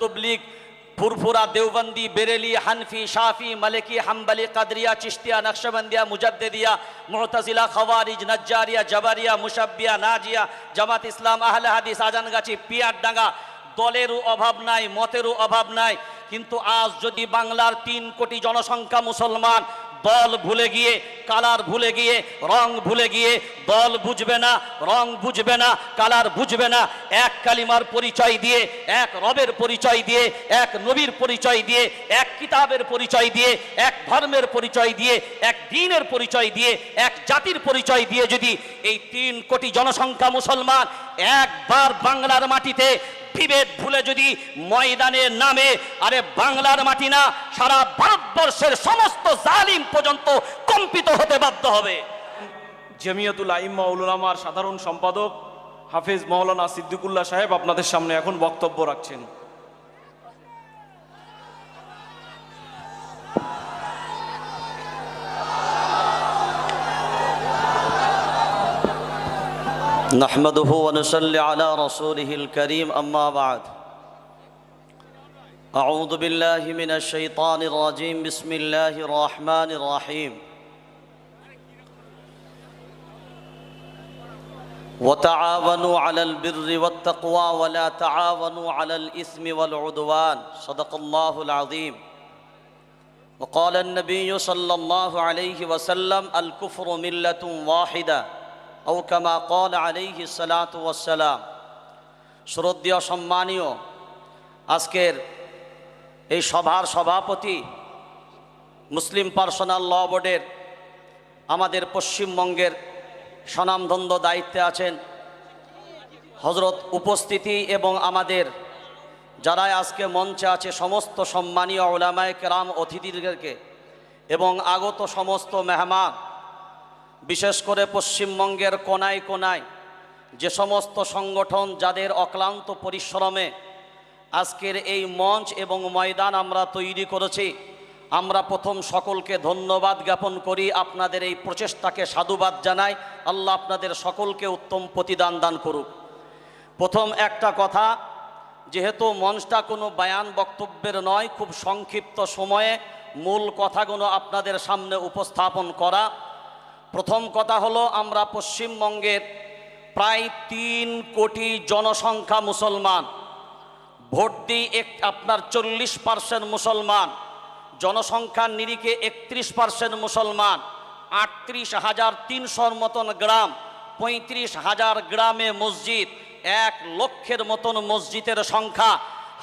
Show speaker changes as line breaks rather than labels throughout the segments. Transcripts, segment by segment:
তবলিগ, ফুরফুরা, দেওবন্দি, বেরেলি, হানফি, শাফি, মালিকি, হাম্বালি, কাদরিয়া চিস্তিয়া নকশবন্দিয়া, মুজাদ্দেদিয়া মুহতাজিলা খওয়ারিজ, নজ্জারিয়া, জবারিয়া, মুশাব্বিয়া, নাজিয়া, জামাত ইসলাম, আহলে হাদিস, আজানগাছি পিয়ারডাঙ্গা দলেরও অভাব নাই, মতেরও অভাব নাই। কিন্তু আজ যদি বাংলার তিন কোটি জনসংখ্যা মুসলমান দল ভুলে গিয়ে, কালার ভুলে গিয়ে, রং ভুলে গিয়ে দল বুঝবে না, রং বুঝবে না, কালার বুঝবে না, এক কালিমার পরিচয় দিয়ে, এক রবের পরিচয় দিয়ে, এক নবীর পরিচয় দিয়ে, এক কিতাবের পরিচয় দিয়ে, এক ধর্মের পরিচয় দিয়ে, এক দিনের পরিচয় দিয়ে, এক জাতির পরিচয় দিয়ে যদি এই তিন কোটি জনসংখ্যা মুসলমান একবার বাংলার মাটিতে বিভেদ ভুলে যদি ময়দানে নামে, আরে বাংলার মাটি না, সারা ভারতবর্ষের সমস্ত জালিম পর্যন্ত কম্পিত হতে বাধ্য হবে।
জমিয়তুল আইম্মা উলামার সাধারণ সম্পাদক হাফিজ মৌলানা সিদ্দিকুল্লাহ সাহেব আপনাদের সামনে এখন বক্তব্য রাখছেন।
نحمده ونصلي على رسوله الكريم أما بعد. أعوذ بالله من الشيطان الرجيم. بسم الله الرحمن الرحيم. وتعاونوا على البر والتقوى ولا تعاونوا على الإثم والعدوان. صدق الله العظيم. وقال النبي صلى الله عليه وسلم الكفر ملة واحدة. ও কল আলিহি সালাতাম শ্রদ্ধীয় সম্মানীয় আজকের এই সভার সভাপতি, মুসলিম পার্সোনাল ল বোর্ডের আমাদের পশ্চিমবঙ্গের স্বনামধন্য দায়িত্বে আছেন হজরত উপস্থিতি এবং আমাদের যারাই আজকে মঞ্চে আছে, সমস্ত সম্মানীয় ওলামায় কেরাম, অতিথিদেরকে এবং আগত সমস্ত মেহমান বিশেষ করে পশ্চিমবঙ্গের কোনায় কোনায় যে সমস্ত সংগঠন যাদের অক্লান্ত পরিশ্রমে আজকের এই মঞ্চ এবং ময়দান আমরা তৈরি করেছি, আমরা প্রথম সকলকে ধন্যবাদ জ্ঞাপন করি। আপনাদের এই প্রচেষ্টাকে সাধুবাদ জানাই। আল্লাহ আপনাদের সকলকে উত্তম প্রতিদান দান করুক। প্রথম একটা কথা, যেহেতু মঞ্চটা কোনো বায়ান বক্তব্যের নয়, খুব সংক্ষিপ্ত সময়ে মূল কথাগুলো আপনাদের সামনে উপস্থাপন করা। প্রথম কথা হলো আমরা পশ্চিমবঙ্গের প্রায় তিন কোটি জনসংখ্যা মুসলমান। ভোট দিই এক, আপনার চল্লিশ পার্সেন্ট মুসলমান। জনসংখ্যার নিরিখে একত্রিশ পার্সেন্ট মুসলমান। আটত্রিশ হাজার তিনশোর মতন গ্রাম, পঁয়ত্রিশ হাজার গ্রামে মসজিদ, এক লক্ষের মতন মসজিদের সংখ্যা।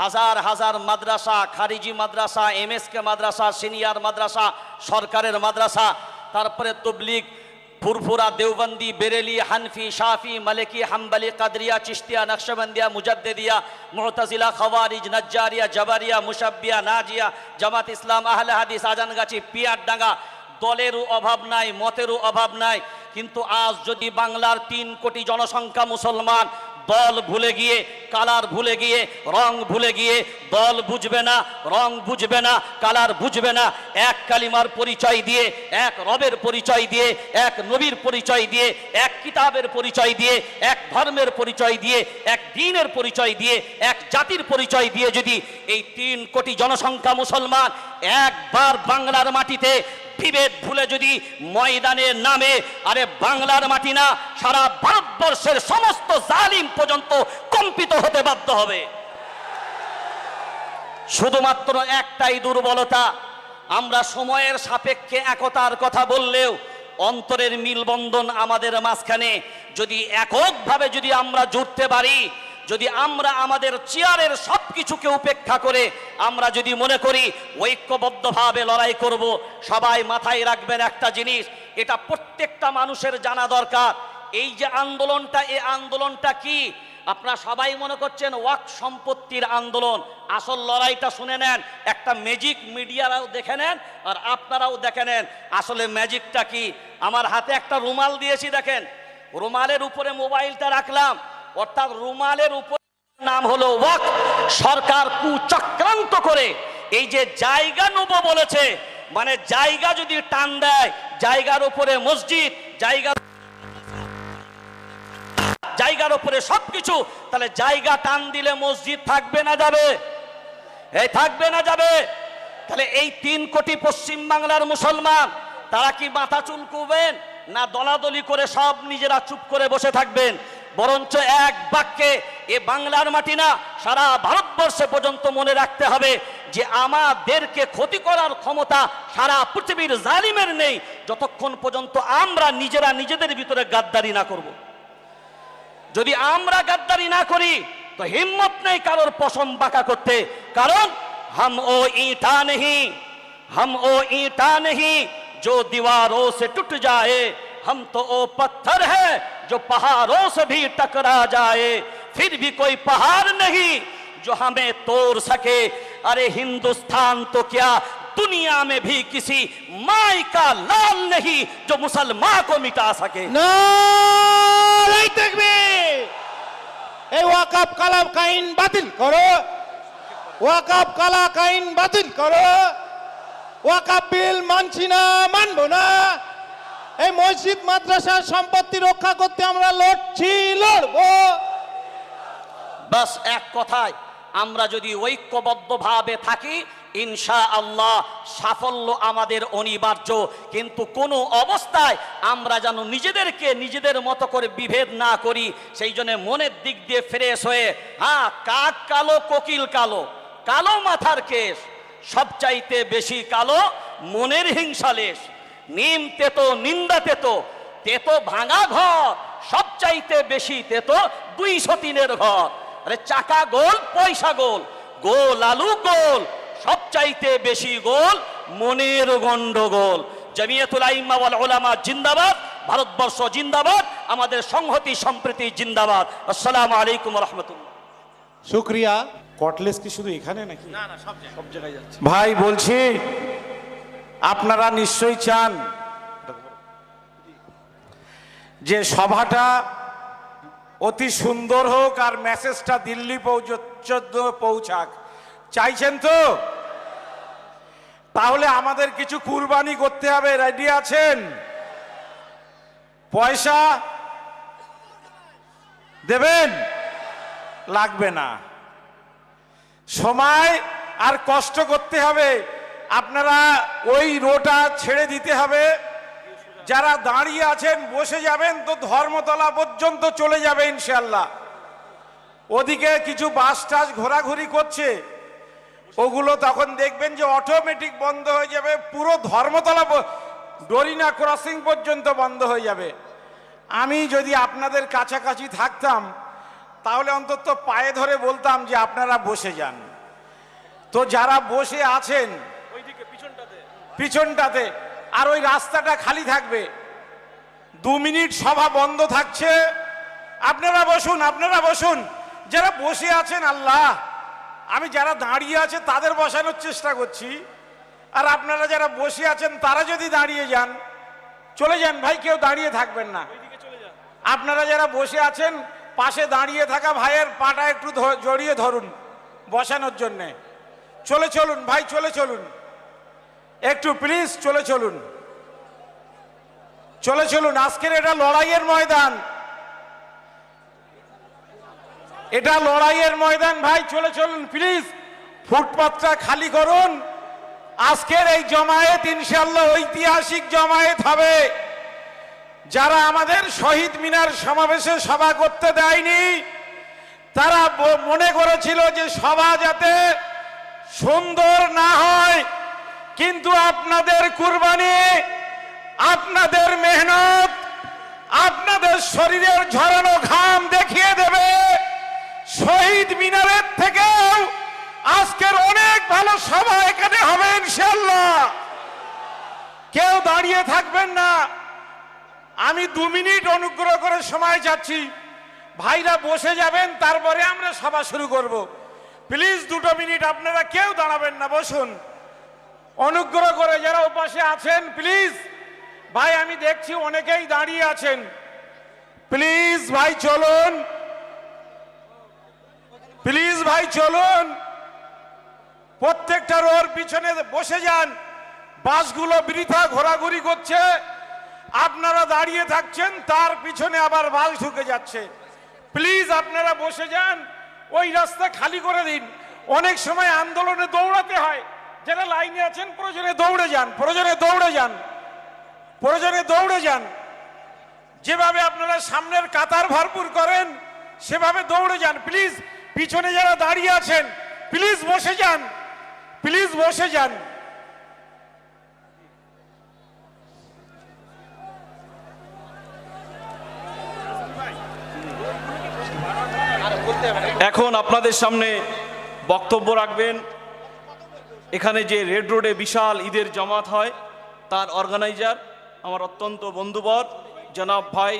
হাজার হাজার মাদ্রাসা, খারিজি মাদ্রাসা, এমএসকে মাদ্রাসা, সিনিয়র মাদ্রাসা, সরকারের মাদ্রাসা তারপরে তবলিগ, ফুরফুরা, দেওবন্দি, বেরেলি, হানফি, শাফি, মালিকি, হাম্বালি, কাদরিয়া চিস্তিয়া নকশবন্দিয়া, মুজাদ্দেদিয়া মুহতাজিলা খওয়ারিজ, নজ্জারিয়া, জবারিয়া মুসাব্বিয়া নাজিয়া, জামাত ইসলাম, আহলে হাদিস, আজানগাছি, পিয়ারডাঙ্গা, দলেরও অভাব নাই, মতেরও অভাব নাই। কিন্তু আজ যদি বাংলার তিন কোটি জনসংখ্যা মুসলমান দল ভুলে গিয়ে, কালার ভুলে গিয়ে, রং ভুলে গিয়ে, দল বুঝবে না, রং বুঝবে না, কালার বুঝবে না, এক কালিমার পরিচয় দিয়ে, এক রবের পরিচয় দিয়ে, এক নবীর পরিচয় দিয়ে, এক কিতাবের পরিচয় দিয়ে, এক ধর্মের পরিচয় দিয়ে, এক দিনের পরিচয় দিয়ে, এক জাতির পরিচয় দিয়ে যদি এই তিন কোটি জনসংখ্যা মুসলমান একবার বাংলার মাটিতে বিভেদ ভুলে যদি ময়দানে নামে, আরে বাংলার মাটি না, সারা ভারতবর্ষের সমস্ত জালিম পর্যন্ত কম্পিত হতে বাধ্য হবে। শুধুমাত্র একটাই দুর্বলতা, আমরা সময়ের সাপেক্ষে একতার কথা বললেও অন্তরের মিলবন্ধন আমাদের মাঝখানে, যদি এককভাবে যদি আমরা জুড়তে পারি যদি আমরা আমাদের চেয়ারের সব কিছুকে উপেক্ষা করে আমরা যদি মনে করি ঐক্যবদ্ধভাবে লড়াই করব, সবাই মাথায় রাখবেন একটা জিনিস, এটা প্রত্যেকটা মানুষের জানা দরকার। এই যে আন্দোলনটা এই আন্দোলনটা কি? আপনারা সবাই মনে করছেন ওয়াক সম্পত্তির আন্দোলন। আসল লড়াইটা শুনে নেন, একটা ম্যাজিক মিডিয়ারাও দেখে নেন আর আপনারাও দেখে নেন। আসলে ম্যাজিকটা কি? আমার হাতে একটা রুমাল দিয়েছি দেখেন। রুমালের উপরে মোবাইলটা রাখলাম। অর্থাৎ রুমালের উপর নাম হলো ওয়াক। সরকার কুচক্রান্ত করে এই যে জায়গা নেব বলেছে মানে জায়গা যদি টান দেয়, জায়গার উপরে মসজিদ, জায়গা জায়গার উপরে সবকিছু, তাহলে জায়গা টান দিলে মসজিদ থাকবে না যাবে। এই থাকবে না যাবে। তাহলে এই তিন কোটি পশ্চিম বাংলার মুসলমান, তারা কি মাথা চুলকুবেন, না দলাদলি করে সব নিজেরা চুপ করে বসে থাকবেন? বরঞ্চ এক বাক্যে এ বাংলার মাটি না সারা ভারতবর্ষে পর্যন্ত মনে রাখতে হবে যে আমাদেরকে ক্ষতি করার ক্ষমতা সারা পৃথিবীর জালিমের নেই যতক্ষণ পর্যন্ত আমরা নিজেরা নিজেদের ভিতরে গাদ্দারি না করব। যদি আমরা গাদ্দারি না করি তো হিম্মত নেই কারোর পশম বাঁকা করতে কারণ हम ओ ईटा नहीं हम ओ ईटा नहीं जो दीवारों से टूट जाए हम तो ओ पत्थर है جو پہاڑوں سے بھی ٹکرا جائے، پھر بھی کوئی پہاڑ نہیں جو ہمیں توڑ سکے۔ ارے ہندوستان تو کیا دنیا میں بھی کسی مائی کا لال نہیں جو مسلمان کو مٹا
سکے۔ نعرہ تکبیر۔ اے وقف کلام قائن باطل کرو۔ واقف کلا قائن باطل کرو۔ وقف بیل مانچنا مان بنا۔ এই মসজিদ মাদ্রাসার সম্পত্তি রক্ষা করতে আমরা লড়ছি, লড়বো।
বাস এক কথায়, আমরা যদি ঐক্যবদ্ধভাবে থাকি ইনশা আল্লাহ সাফল্য আমাদের অনিবার্য। কিন্তু কোনো অবস্থায় আমরা যেন নিজেদেরকে নিজেদের মতো করে বিভেদ না করি, সেই জন্য মনের দিক দিয়ে ফ্রেশ হয়ে হ্যাঁ কাক কালো, কোকিল কালো কালো মাথার কেশ, সবচাইতে বেশি কালো মনের হিংসালেশ নিম তেতো নিন্দা তেতো তেতো ভাঙা ঘর সবচাইতে বেশি তেতো দুইশো তিনের ঘর। আরে চাকা গোল পয়সা গোল গোল আলু গোল সবচাইতে বেশি গোল মনের গন্ডগোল। জমিয়তুল আইম্মা ওয়াল উলামা জিন্দাবাদ ভারতবর্ষ জিন্দাবাদ আমাদের সংহতি সম্প্রীতি জিন্দাবাদ। আসসালামু আলাইকুম রহমতুল্লাহ।
শুক্রিয়া।
কটলেস কি শুধু এখানে নাকি?
না না সব জায়গায় যাচ্ছে।
ভাই বলছি আপনারা নিশ্চয়ই চান যে সভাটা অতি সুন্দর হোক আর মেসেজটা দিল্লি পৌঁছ পৌঁছাক। চাইছেন তো? তাহলে আমাদের কিছু কুরবানি করতে হবে। রেডি আছেন? পয়সা দেবেন? লাগবে না। সময় আর কষ্ট করতে হবে। আপনারা ওই রোটা ছেড়ে দিতে হবে। যারা দাঁড়িয়ে আছেন, বসে যাবেন, তো ধর্মতলা পর্যন্ত চলে যাবে ইনশাল্লাহ ওদিকে কিছু বাস টাস ঘোরাঘুরি করছে। ওগুলো তখন দেখবেন যে অটোমেটিক বন্ধ হয়ে যাবে। পুরো ধর্মতলা ডরিনা ক্রসিং পর্যন্ত বন্ধ হয়ে যাবে। আমি যদি আপনাদের কাছাকাছি থাকতাম, তাহলে অন্তত পায়ে ধরে বলতাম যে আপনারা বসে যান। তো যারা বসে আছেন
পিছনটাতে।
আর ওই রাস্তাটা খালি থাকবে। দু মিনিট সভা বন্ধ থাকছে। আপনারা বসুন আপনারা বসুন। যারা বসে আছেন, আল্লাহ, আমি যারা দাঁড়িয়ে আছে, তাদের বসানোর চেষ্টা করছি। আর আপনারা যারা বসে আছেন, তারা যদি দাঁড়িয়ে যান, চলে যান ভাই, কেউ দাঁড়িয়ে থাকবেন না। আপনারা যারা বসে আছেন, পাশে দাঁড়িয়ে থাকা ভাইয়ের পাটা একটু জড়িয়ে ধরুন, বসানোর জন্যে। চলে চলুন ভাই, চলে চলুন। একটু প্লিজ চলে চলুন। চলে চলুন, আজকের এটা লড়াইয়ের ময়দান। এটা লড়াইয়ের ময়দান, ভাই, চলে চলুন প্লিজ ফুটপাথটা খালি করুন। আজকের এই জমায়েত ইনশাল্লাহ ঐতিহাসিক জমায়েত হবে। যারা আমাদের শহীদ মিনার সমাবেশে সভা করতে দেয়নি, তারা মনে করেছিল যে সভা যাতে সুন্দর না হয় কিন্তু আপনাদের কুরবানি, আপনাদের মেহনত, আপনাদের শরীরের ঝরানো ঘাম দেখিয়ে দেবে। শহীদ মিনারের থেকেও আজকের অনেক ভালো সভা এখানে হবে ইনশাল্লাহ কেউ দাঁড়িয়ে থাকবেন না। আমি দু মিনিট অনুগ্রহ করে সময় যাচ্ছি। ভাইরা বসে যাবেন, তারপরে আমরা সভা শুরু করব। প্লিজ দুটো মিনিট আপনারা কেউ দাঁড়াবেন না, বসুন। অনুগ্রহ করে যারা ওপাশে আছেন প্লিজ ভাই, আমি দেখছি অনেকেই দাঁড়িয়ে আছেন। প্লিজ ভাই, চলুন। প্লিজ ভাই, চলুন। প্রত্যেকটা রোর পিছনে বসে যান। বাসগুলো বৃথা ঘোরাঘুরি করছে। আপনারা দাঁড়িয়ে থাকছেন, তার পিছনে আবার বাস ঢুকে যাচ্ছে। প্লিজ আপনারা বসে যান। ওই রাস্তা খালি করে দিন। অনেক সময় আন্দোলনে দৌড়াতে হয়। যারা লাইনে আছেন, প্রয়োজনে দৌড়ে যান, প্রয়োজনে দৌড়ে যান, প্রয়োজনে দৌড়ে যান। যেভাবে আপনারা সামনের কাতার ভরপুর করেন, সেভাবে দৌড়ে যান। প্লিজ, পিছনে যারা দাঁড়িয়ে আছেন, প্লিজ বসে যান, প্লিজ বসে যান।
এখন আপনাদের সামনে বক্তব্য রাখবেন। এখানে যে রেড রোডে বিশাল ঈদের জমাত হয় তার অর্গানাইজার আমার অত্যন্ত বন্ধুবর জনাব ভাই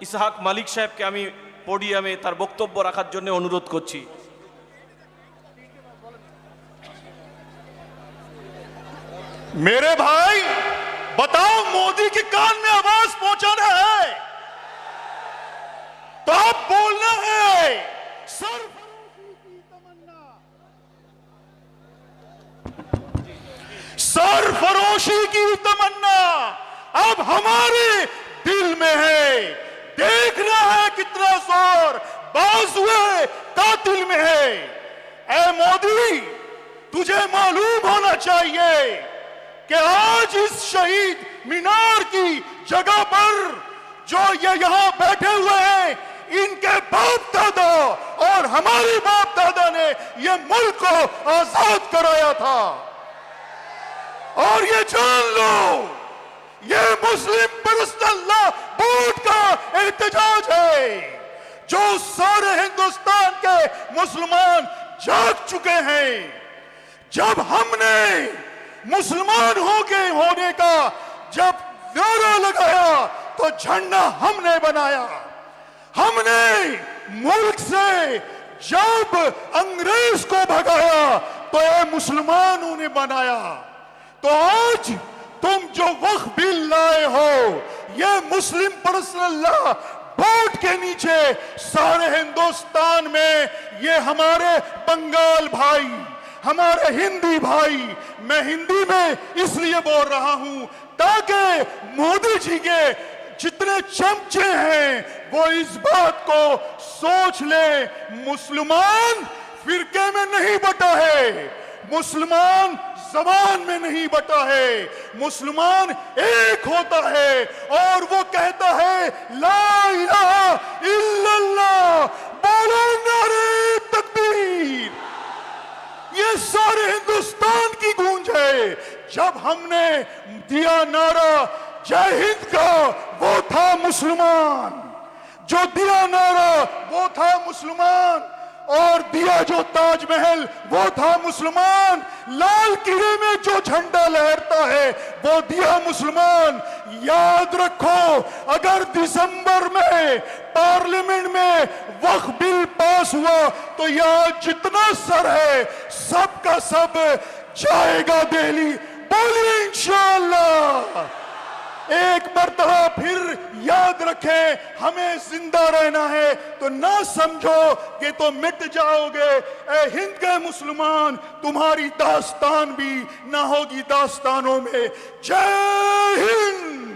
ইসহাক মালিক সাহেবকে আমি পোডিয়ামে তার বক্তব্য রাখার জন্য অনুরোধ করছি
मेरे भाई बताओ मोदी के कान में आवाज पहुंचाना है तो आप बोलना है سر فروشی کی تمنا۔ اب ہمارے دل میں ہے۔ دیکھنا ہے کتنا زور ہوئے قاتل میں ہے۔ اے مودی، تجھے معلوم ہونا چاہیے کہ آج اس شہید مینار کی جگہ پر جو یہ یہاں بیٹھے ہوئے ہیں، ان کے باپ دادا اور ہماری باپ دادا نے یہ ملک کو آزاد کرایا تھا۔ اور یہ جان لو، یہ مسلم پرست اللہ بوٹ کا احتجاج ہے۔ جو سارے ہندوستان کے مسلمان جاگ چکے ہیں، جب ہم نے مسلمان ہو کے ہونے کا جب نعرہ لگایا، تو جھنڈا ہم نے بنایا۔ ہم نے ملک سے جب انگریز کو بھگایا، تو اے مسلمانوں نے بنایا۔ تو آج تم جو وقت بل لائے ہو، یہ مسلم پرسنل لا بورڈ کے نیچے سارے ہندوستان میں یہ ہمارے بنگال بھائی، ہمارے ہندی بھائی، میں ہندی میں اس لیے بول رہا ہوں تاکہ مودی جی کے جتنے چمچے ہیں وہ اس بات کو سوچ لیں، مسلمان فرقے میں نہیں بٹا ہے۔ مسلمان زبان میں نہیں بٹا ہے، مسلمان ایک ہوتا ہے اور وہ کہتا ہے، لا الہ الا اللہ بولو نعرے تکبیر۔ یہ سارے ہندوستان کی گونج ہے۔ جب ہم نے دیا نعرہ جے ہند کا، وہ تھا مسلمان۔ جو دیا نعرہ، وہ تھا مسلمان۔ اور دیا جو تاج محل، وہ تھا مسلمان۔ لال قلعے میں جو جھنڈا لہرتا ہے، وہ دیا مسلمان۔ یاد رکھو، اگر دسمبر میں پارلیمنٹ میں وقت بل پاس ہوا، تو یہاں جتنا سر ہے، سب کا سب جائے گا دہلی۔ بولیے انشاءاللہ۔ ایک مرتبہ پھر یاد رکھیں، ہمیں زندہ رہنا ہے۔ تو نہ سمجھو کہ تو مٹ جاؤ گے۔ اے ہند کے مسلمان، تمہاری داستان بھی نہ ہوگی داستانوں میں۔ جے ہند!